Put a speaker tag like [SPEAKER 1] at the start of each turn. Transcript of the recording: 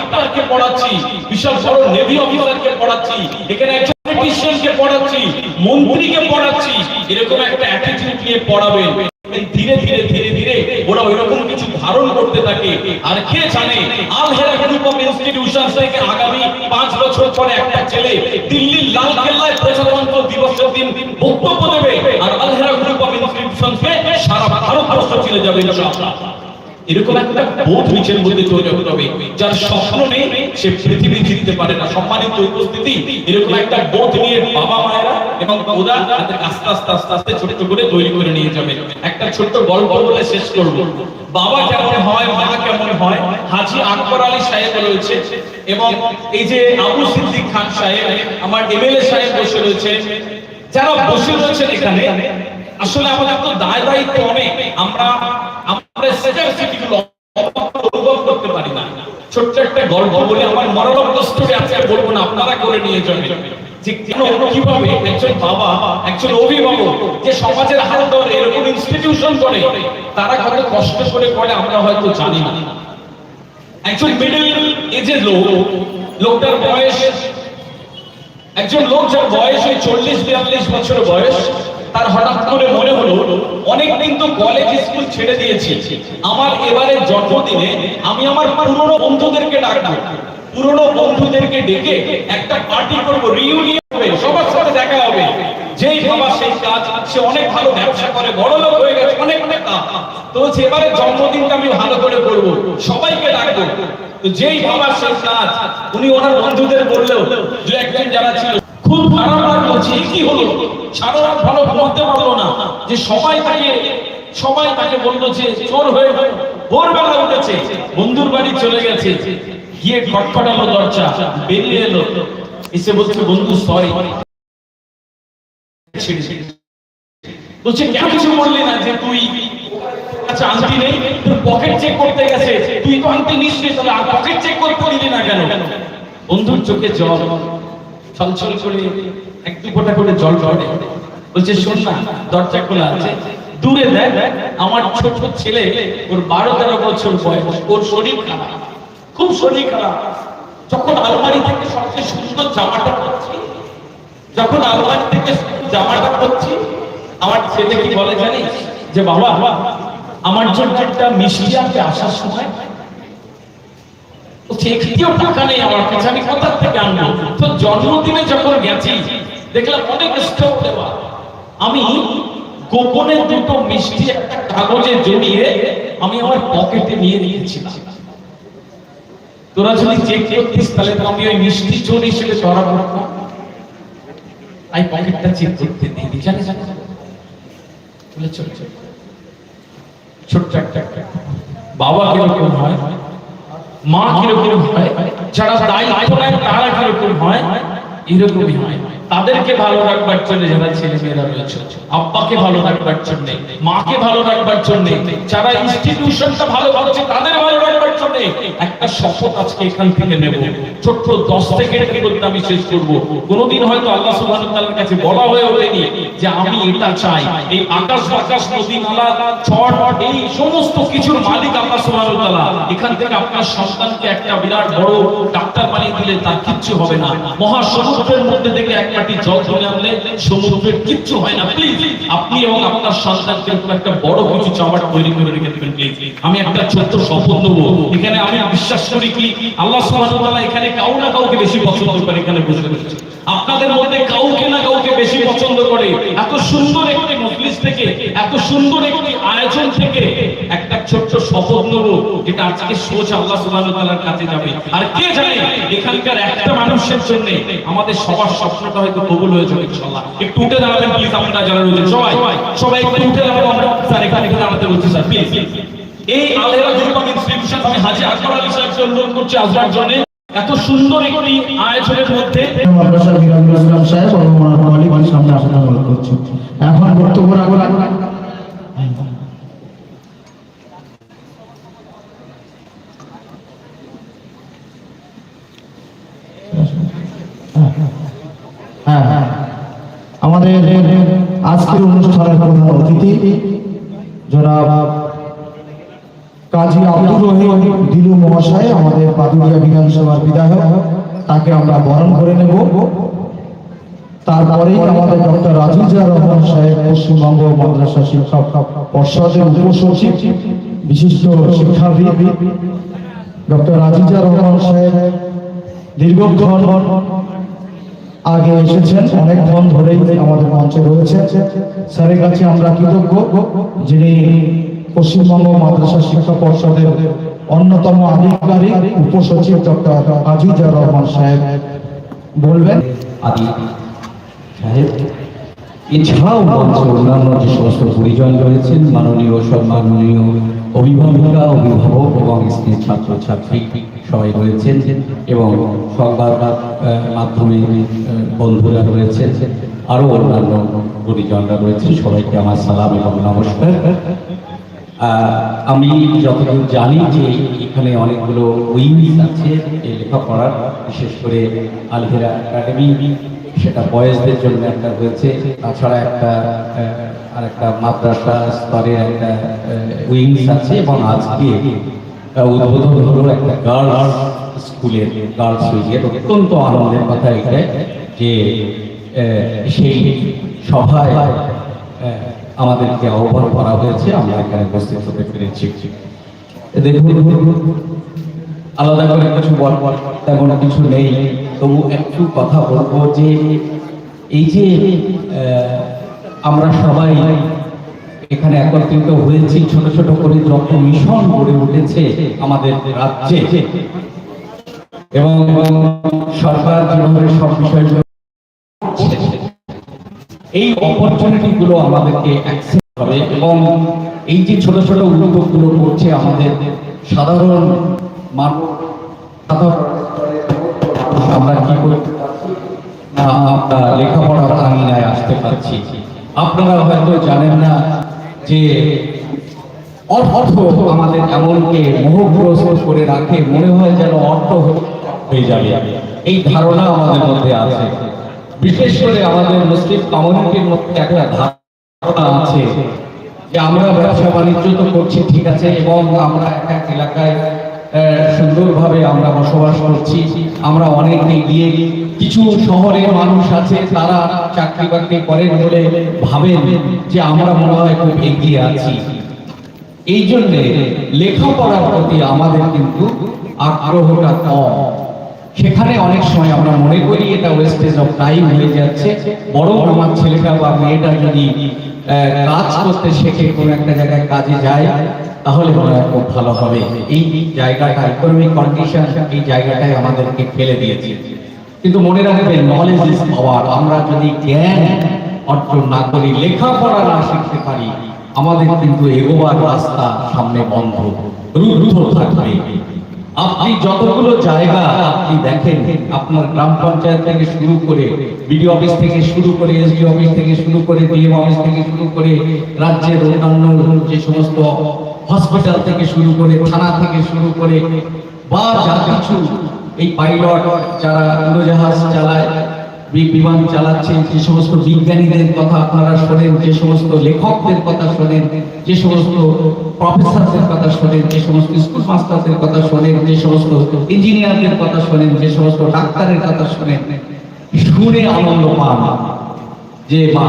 [SPEAKER 1] ডাক্তারকে পড়াচ্ছি, বিশাল বড় নেভি অফিসারকে পড়াচ্ছি, এখানে একজন পলিটিশিয়ানকে পড়াচ্ছি, মন্ত্রীকে পড়াচ্ছি, এরকম একটা অ্যাটিটিউড নিয়ে পড়াবেন ধীরে ধীরে ধীরে ধীরে ওরা ওইরকম কিছু ধারণ করতে থাকে। আর কে জানে, Al Hera group of institution থেকে আগামী পাঁচ বছর পরে একটা ছেলে দিল্লির লাল কেল্লায় প্রজাতন্ত্র দিবসের দিন বক্তব্য দেবে। আর আল হেরা গ্রুপ অফ ইনস্টিটিউশনকে সারা ভারতবর্ষ চলে যাবে, ইনশাআল্লাহ। এরকম একটা বোধ নিচের মধ্যে তৈরি হতে হবে। যার স্বপ্ন নেই, সে পৃথিবী জিততে পারে না। সম্মানিত উপস্থিতি, এরকম একটা বোধ নিয়ে বাবা মায়েরা এবং ওরা আস্তে আস্তে আস্তে আস্তে ছোট ছোট করে তৈরি করে নিয়ে যাবে। একটা ছোট্ট গল্প বলে শেষ করব। বাবা কেমন হয়, মা কেমন হয়, হাজি আকবর আলী সাহেব রয়েছে এবং এই যে আবু সিদ্দিক খান সাহেব, আমার এমএলএ সাহেব বসে রয়েছে। যারা বসে রয়েছেন এখানে, আসলে আমাদের তো দায় দায়িত্ব অনেক। আমরা আমরা একজন লোক যার বয়স চল্লিশ বছর বয়স, তার হঠাৎ করে মনে হলো, অনেকদিন তো কলেজ স্কুল ছেড়ে দিয়েছি। আমার এবারে জন্মদিনে আমি আমার পুরনো বন্ধুদেরকে ডাকবো। পুরনো বন্ধুদেরকে ডেকে একটা পার্টি করব রিউনিয়ন হবে, সবার সাথে দেখা হবে। যেই বাবা সেই কাজ, সে অনেক ভালো ব্যবসা করে, বড় লোক হয়ে গেছে, অনেক অনেক তো এবারে জন্মদিনটা আমি ভালো করে করব, সবাইকে ডাকবো। তো যেই বাবা সেই কাজ, উনি ওনার বন্ধুদের বললেও দু একজন যারা ছিল, খুব খারাপ লাগল যে কি হলো? সারা রাত ভালো ঘুমাতে পারল না। যে সবাই তাকে সবাই তাকে বলল যে, চোর হয়ে ভোরবেলা উঠেছে, বন্ধুর বাড়ি চলে গেছে। গিয়ে খটখটালো দরজা, বেরিয়ে এলো। এসে বলছে, বন্ধু সরি বলছে, কেন কিছু বললি না যে তুই? আচ্ছা নেই, তোর পকেট চেক করতে গেছে। তুই তো পকেট চেক না কেন? বন্ধুর চোখে জল, ছলছল করে এক করে জল বলছে, শোন না, দরজা খোলা আছে। দূরে দেখ, আমার ছোট ছেলে, ওর বারো তেরো বছর বয়স, ওর শরীর খারাপ। খুব শরীর খারাপ। যখন আলমারি থেকে সবচেয়ে সুন্দর জামাটা পরছি, যখন আলমারি থেকে জামাটা পরছি, আমার ছেলে কি বলে জানিস? যে বাবা, আমার জন্য একটা মিষ্টি আনতে আসার সময় আমি আমার পকেটে নিয়ে নিয়েছিলাম। তোরা যদি চেক করতিস, তাহলে তো আমি ওই মিষ্টি চোর হিসেবে ধরা পড়তাম আমি পকেটটা চেক করতে দিই জানি জানি বলে চল চল। ছোট একটা একটা। বাবা কীরকম হয়? মা কীরকম হয়? যারা দায়িত্ব নেয়, তারা কীরকম হয়? এরকমই হয়। তাদেরকে ভালো রাখবার জন্য যারা ছেলে মেয়েরা রয়েছে, আব্বাকে ভালো রাখবার জন্য, মাকে ভালো রাখবার জন্য, যারা ইনস্টিটিউশনটা ভালো করছে তাদের ভালো রাখবার জন্য একটা শপথ আজকে এখান থেকে নেব। ছোট্ট দশ সেকেন্ডের মধ্যে আমি শেষ করব। কোনোদিন হয়তো আল্লাহ সুবহানাহু ওয়া তাআলার কাছে বলা হয়ে ওঠেনি যে আমি এটা চাই। এই আকাশ বাতাস, নদী নালা, ঝড়, এই সমস্ত কিছুর মালিক আল্লাহ সুবহানাহু ওয়া তাআলা। এখান থেকে আপনার সন্তানকে একটা বিরাট বড় ডাক্তার বানিয়ে দিলে তার কিচ্ছু হবে না। মহাসমুদ্রের মধ্যে থেকে এক কাটি জল তুলে আনলে সমুদ্রের কিচ্ছু হয় না। প্লিজ আপনি এবং আপনার সন্তানকে একটা বড় কিছু চাওয়ার তৈরি করে রেখে দেবেন প্লিজ আমি একটা ছোট্ট শপথ নেব। এখানে আমি বিশ্বাস করি কি, আল্লাহ সুবহানাহু এখানে কাউ না কাউকে বেশি পছন্দ করে এখানে বসে রয়েছে আপনাদের মধ্যে কাউকে না কাউকে বেশি পছন্দ করে। এত সুন্দর একটি মজলিস থেকে, এত সুন্দর একটি আয়োজন থেকে একটা ছোট্ট শপথ যেটা আজকে আল্লাহ তাআলার কাছে যাবে। আর কে জানে, এখানকার একটা মানুষের জন্য আমাদের সবার স্বপ্নটা হয়তো কবুল হয়ে যাবে ইনশাআল্লাহ। একটু উঠে দাঁড়াবেন প্লিজ আপনারা যারা রয়েছেন, সবাই সবাই একটু উঠে আমরা। স্যার, এখানে স্যার প্লিজ এই আলেরা ইনস্টিটিউশন আমি হাজি আকবর আলী অনুরোধ করছি জন্য। এত সুন্দর
[SPEAKER 2] এখন বক্তব্য রাখবেন হ্যাঁ হ্যাঁ আমাদের আজকের অনুষ্ঠানের প্রধান অতিথি জনাব কাজী আব্দুর রহিম দিলু মহাশয়, আমাদের পাদুরিয়া বিধানসভার বিধায়ক। তাকে আমরা বরণ করে নেব। তারপরেই আমাদের ডক্টর রাজিজা রহমান সাহেব, পশ্চিমবঙ্গ মাদ্রাসা শিক্ষক পর্ষদের উপসচিব, বিশিষ্ট শিক্ষাবিদ ডক্টর রাজিজা রহমান সাহেব, দীর্ঘক্ষণ আগে এসেছেন অনেকক্ষণ ধরেই আমাদের মঞ্চে রয়েছেন। স্যারের কাছে আমরা কৃতজ্ঞ, যিনি পশ্চিমবঙ্গ মাদ্রাসা শিক্ষা পর্ষদের অন্যতম আধিকারিক, উপসচিব ডক্টর আজিজা রহমান সাহেব। বলবেন?
[SPEAKER 3] এছাড়াও অন্যান্য যে সমস্ত পরিজন রয়েছেন, মাননীয় সবাই রয়েছেন এবং সংবাদ মাধ্যমে বন্ধুরা রয়েছেন আরও অন্যান্য পরিজনরা রয়েছেন সবাইকে আমার সালাম এবং নমস্কার। আমি যতদূর জানি যে এখানে অনেকগুলো উইংস আছে এই লেখাপড়ার, বিশেষ করে আলহেরা একাডেমি, সেটা বয়সদের জন্য একটা হয়েছে তাছাড়া একটা আর একটা মাদ্রাসা স্তরের একটা উইংস আছে এবং আজকে উদ্বোধন হলো একটা গার্লস স্কুলের গার্লস উইংয়ের অত্যন্ত আনন্দের কথা এখানে যে সেই সভায় আমাদেরকে আহ্বান করা হয়েছে। আমরা এখানে উপস্থিত হতে পেরেছি। দেখুন, আলাদা করে কিছু বল, তেমন কিছু নেই। তবু একটু কথা বলব যে, এই যে আমরা সবাই এখানে একত্রিত হয়েছি, ছোট ছোট করে যত মিশন গড়ে উঠেছে আমাদের রাজ্যে। এবং সরকার যেভাবে সব বিষয়গুলো এই অপরচুনিটি গুলো আমাদেরকে অ্যাক্সেপ্ট হবে এবং এই যে ছোট ছোট উদ্যোগ উদ্যোগগুলো করছে আমাদের সাধারণ মানুষ সাধারণ আমরা কি করতে লেখাপড়ার আঙিনায় আসতে পারছি। আপনারা হয়তো জানেন না যে অর্থ আমাদের এমনকে মোহগ্রস্ত করে রাখে, মনে হয় যেন অর্থ হয়ে যাবে। এই ধারণা আমাদের মধ্যে আছে। বিশেষ করে আমাদের মুসলিম কমিউনিটির মধ্যে একটা ধারণা আছে যে আমরা ব্যবসা বাণিজ্য তো করছি, ঠিক আছে, এবং আমরা এক এক এলাকায় সুন্দরভাবে আমরা বসবাস করছি। আমরা অনেক এগিয়ে কিছু শহরের মানুষ আছে, তারা চাকরি বাকরি করেন বলে ভাবেন যে আমরা মনে হয় খুব এগিয়ে আছি। এই জন্য লেখাপড়ার প্রতি আমাদের কিন্তু আগ্রহটা কম। সেখানে অনেক সময় আমরা মনে করি এটা ওয়েস্টেজ অফ টাইম হয়ে যাচ্ছে। বড় আমার ছেলেটা বা মেয়েটা যদি কাজ করতে শেখে কোনো একটা জায়গায় কাজে যায়, তাহলে মনে হয় খুব ভালো হবে। এই জায়গাটা ইকোনমিক কন্ডিশন এই জায়গাটাই আমাদেরকে ফেলে দিয়েছে। কিন্তু মনে রাখবেন নলেজ ইজ পাওয়ার আমরা যদি জ্ঞান অর্জন না করি, লেখাপড়া না শিখতে পারি, আমাদের কিন্তু এগোবার রাস্তা সামনে বন্ধ, রুদ্ধ থাকবে। আপনি যতগুলো জায়গা আপনি দেখেন, আপনার গ্রাম পঞ্চায়েত থেকে শুরু করে বিডি অফিস থেকে শুরু করে এসডি অফিস থেকে শুরু করে ডিএম অফিস থেকে শুরু করে রাজ্যের অন্যান্য যে সমস্ত হসপিটাল থেকে শুরু করে থানা থেকে শুরু করে বা যা কিছু এই পাইলট যারা উড়োজাহাজ চালায় বিমান চালাচ্ছেন যে সমস্ত বিজ্ঞানীদের কথা আপনারা শোনেন, যে সমস্ত লেখকদের কথা শোনেন, যে সমস্ত প্রফেসরদের কথা শোনেন, যে সমস্ত স্কুল মাস্টারদের কথা শোনেন, যে সমস্ত ইঞ্জিনিয়ারদের কথা শোনেন, যে সমস্ত ডাক্তারের কথা শোনেন, শুনে আনন্দ পান যে মা